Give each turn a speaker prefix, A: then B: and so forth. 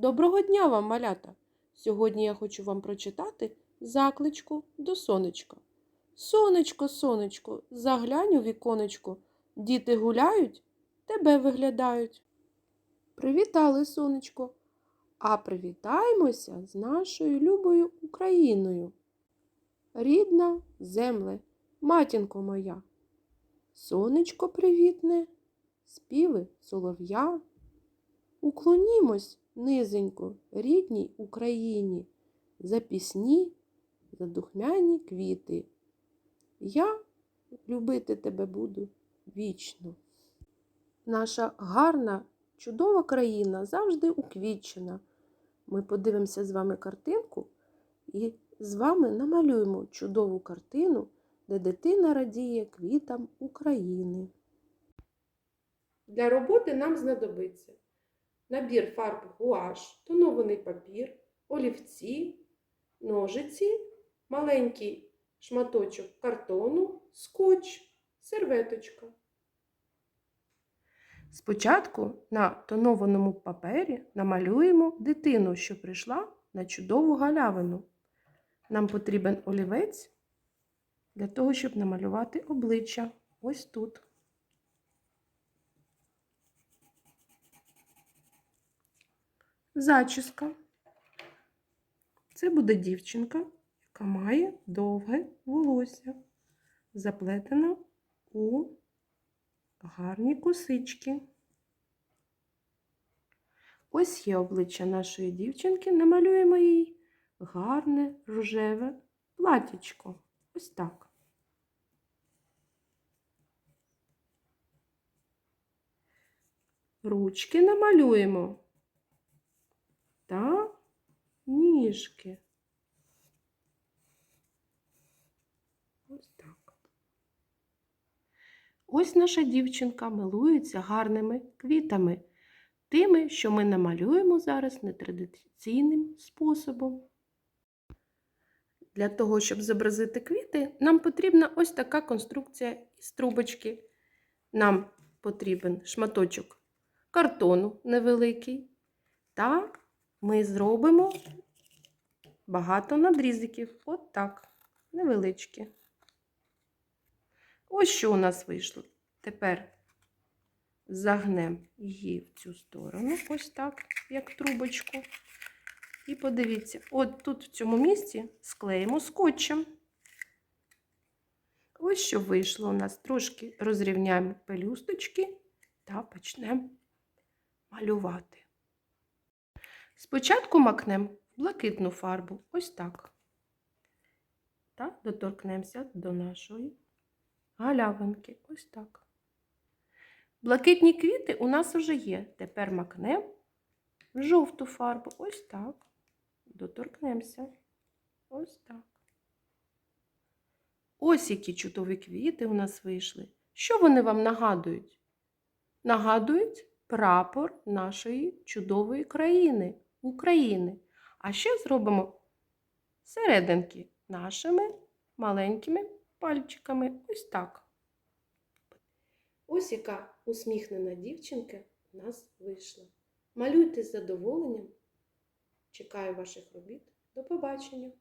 A: Доброго дня вам, малята! Сьогодні я хочу вам прочитати закличку до сонечка. Сонечко, сонечко, заглянь у віконечко. Діти гуляють, тебе виглядають. Привітали, сонечко. А привітаймося з нашою любою Україною. Рідна земле, матінко моя. Сонечко привітне, співи солов'я. Уклонімось низенько рідній Україні за пісні, за духмяні квіти. Я любити тебе буду вічно. Наша гарна, чудова країна завжди уквітчена. Ми подивимося з вами картинку і з вами намалюємо чудову картину, де дитина радіє квітам України. Для роботи нам знадобиться набір фарб гуаш, тонований папір, олівці, ножиці, маленький шматочок картону, скотч, серветочка. Спочатку на тонованому папері намалюємо дитину, що прийшла на чудову галявину. Нам потрібен олівець для того, щоб намалювати обличчя ось тут. Зачіска. Це буде дівчинка, яка має довге волосся, заплетена у гарні косички. Ось є обличчя нашої дівчинки, намалюємо їй гарне рожеве платічко. Ось так. Ручки намалюємо та ніжки. Ось так. Ось наша дівчинка милується гарними квітами, тими, що ми намалюємо зараз нетрадиційним способом. Для того, щоб зобразити квіти, нам потрібна ось така конструкція із трубочки. Нам потрібен шматочок картону невеликий. Так, ми зробимо багато надрізиків. От так, невеличкі. Ось що у нас вийшло. Тепер загнемо її в цю сторону, ось так, як трубочку. І подивіться, от тут в цьому місці склеїмо скотчем. Ось що вийшло у нас. Трошки розрівняємо пелюсточки та почнемо малювати. Спочатку макнемо блакитну фарбу, ось так. Та доторкнемося до нашої галявинки, ось так. Блакитні квіти у нас вже є. Тепер макнемо жовту фарбу, ось так. Доторкнемося. Ось так. Ось які чудові квіти у нас вийшли. Що вони вам нагадують? Нагадують прапор нашої чудової країни, України. А ще зробимо серединки нашими маленькими пальчиками. Ось так. Ось яка усміхнена дівчинка у нас вийшла. Малюйте з задоволенням. Чекаю ваших робіт. До побачення!